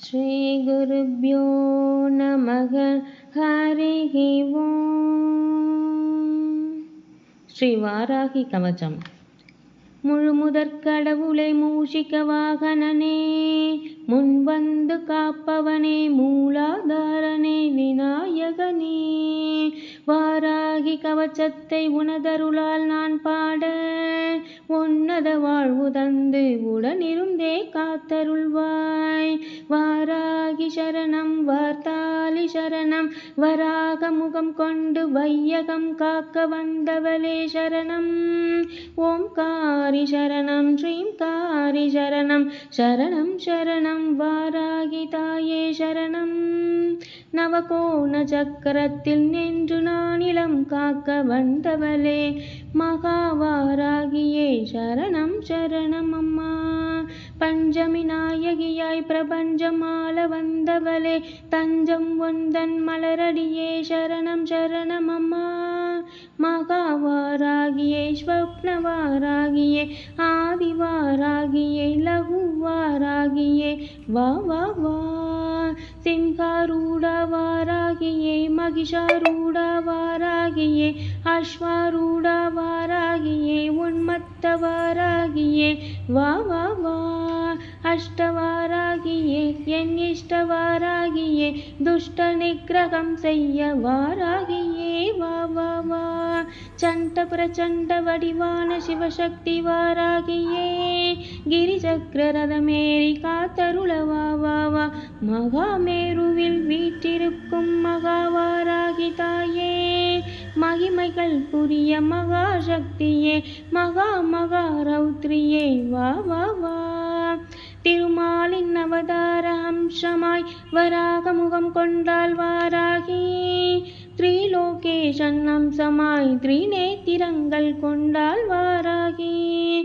श्रीगुरुभ्यो नमः हरिः ஓம் ஸ்ரீ வாராகி கவச்சம் முழுமுதற் கடவுளை மூஷிக வாகனனே முன்வந்து காப்பவனே மூலாதாரனே விநாயகனே வாராகி கவச்சத்தை உனதருளால் நான் பாட உன்னத வாழ்வு தந்து உடனிருந்தே காத்தருள்வாய். வாராகி சரணம் வார்த்தாலி சரணம் வராக முகம் கொண்டு வையகம் காக்க வந்தவளே சரணம். ஓம் காரி சரணம் ஸ்ரீம் காரி சரணம் சரணம் சரணம் வாராகி தாயே சரணம். நவகோண சக்கரத்தில் நின்று நானிலம் காக்க வந்தவளே மகா சரணம் சரணம் அம்மா பஞ்சமி நாயகியாய் பிரபஞ்சமால வந்தவளே தஞ்சம் ஒந்தன் மலரடியே சரணம் சரணம் அம்மா மகாவாராகியே ஸ்வப்னவாராகியே ஆதிவாராகியே லகுவாராகியே. வா வா வா. வாராகியே மகிஷாரூட வாராகியே அஸ்வாரூட வாராகியே உன்மத்த வாராகியே வா வா வா அஷ்டவாராகியே என் இஷ்டவாராகியே துஷ்ட நிகிரகம் செய்ய வாராகியே. வா வா வா சண்ட பிரச்சண்ட வடிவான சிவசக்தி வாராகியே. கிரிசக்கர ரதமேறி காத்தருள வா வா வா மகாமேருவில் மகாவாராகி தாயே. மகிமைகள் புரிய மகாசக்தியே. மகா மகா ரௌத்ரியே வா வா வா. திருமாலின் அவதார அம்சமாய் வராக முகம் கொண்டால் வாராகி. த்ரீலோகேஷன் அம்சமாய் திரிநேத்திரங்கள் கொண்டால் வாராகி.